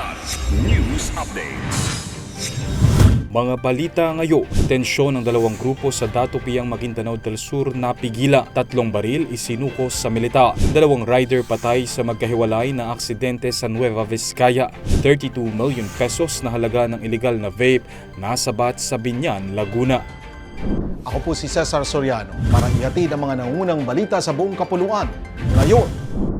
Kilat News Updates. Mga balita ngayon, tensyon ng dalawang grupo sa Datupiang Maguindanao del Sur napigila. Tatlong baril isinukos sa milita. Dalawang rider patay sa magkahiwalay na aksidente sa Nueva Vizcaya. 32 million pesos na halaga ng illegal na vape nasabat sa Binyan, Laguna. Ako po si Cesar Soriano para ihatid ang mga nangunang balita sa buong kapuluan. Ngayon,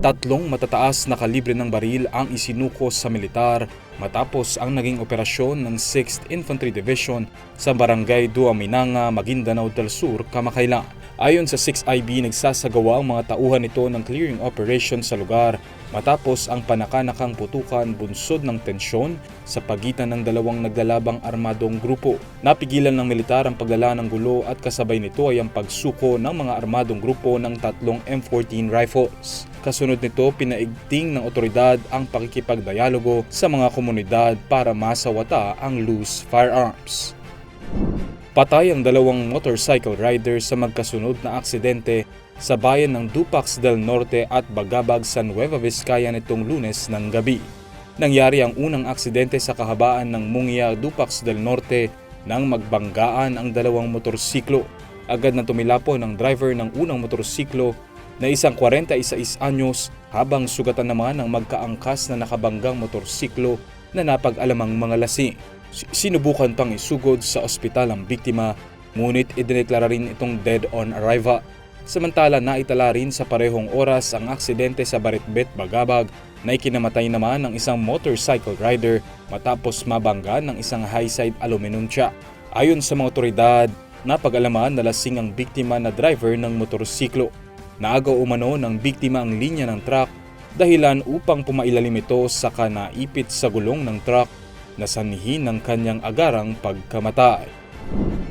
Tatlong matataas na kalibre ng baril ang isinukos sa militar matapos ang naging operasyon ng 6th Infantry Division sa Barangay Duaminanga, Maguindanao del Sur, kamakailan. Ayon sa 6IB, nagsasagawa ang mga tauhan nito ng clearing operation sa lugar matapos ang panakanakang putukan bunsod ng tensyon sa pagitan ng dalawang naglalabang armadong grupo. Napigilan ng militar ang pagdala ng gulo at kasabay nito ay ang pagsuko ng mga armadong grupo ng tatlong M14 rifles. Kasunod nito, pinaigting ng otoridad ang pakikipagdialogo sa mga komunidad para masawata ang loose firearms. Patay ang dalawang motorcycle rider sa magkasunod na aksidente sa bayan ng Dupax del Norte at Bagabag sa Nueva Vizcaya nitong lunes ng gabi. Nangyari ang unang aksidente sa kahabaan ng Mungia Dupax del Norte nang magbanggaan ang dalawang motorsiklo. Agad na tumilapon ang driver ng unang motorsiklo na isang 46 anyos habang sugatan naman ang magkaangkas na nakabanggang motorsiklo na napag-alamang mga lasing. Si- Sinubukan pang isugod sa ospital ang biktima ngunit idineklara rin itong dead on arrival. Samantala naitala rin sa parehong oras ang aksidente sa Baritbet Bagabag na ikinamatay naman ng isang motorcycle rider matapos mabangga ng isang high-side aluminum truck. Ayon sa mga otoridad, napag-alaman na lasing ang biktima na driver ng motorsiklo. Naagaw umano ng biktima ang linya ng truck dahilan upang pumailalim ito sa kanaipit sa gulong ng truck na sanhi ng kanyang agarang pagkamatay.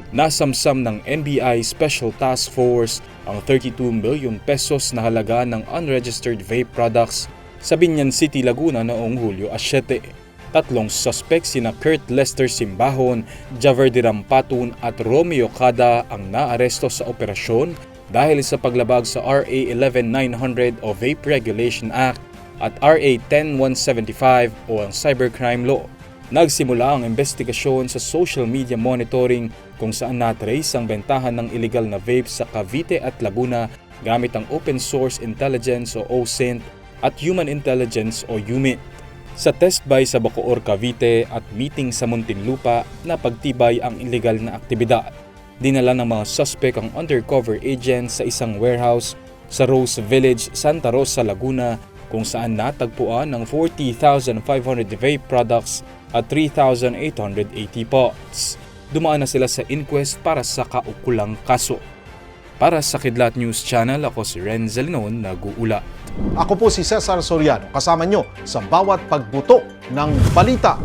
Nasamsam ng NBI Special Task Force ang 32 million pesos na halaga ng unregistered vape products sa Binyan City, Laguna noong Hulyo 7. Tatlong suspect sina Kurt Lester Simbahon, Javer Dirampatun at Romeo Cada ang naaresto sa operasyon dahil sa paglabag sa RA 11900 o Vape Regulation Act at RA 10175 o ang Cybercrime Law. Nagsimula ang investigasyon sa social media monitoring kung saan natrace ang bentahan ng illegal na vape sa Cavite at Laguna gamit ang Open Source Intelligence o OSINT at Human Intelligence o UMINT. Sa test by sa Bacoor, Cavite at meeting sa Muntinlupa na pagtibay ang illegal na aktibidad. Dinala ng mga suspect ang undercover agent sa isang warehouse sa Rose Village, Santa Rosa, Laguna kung saan natagpuan ng 40,500 vape products at 3,880 pots. Dumaan na sila sa inquest para sa kaukulang kaso. Para sa Kidlat News Channel, ako si Ren Zalinon, nag-uula. Ako po si Cesar Soriano, kasama nyo sa bawat pagbuto ng balita.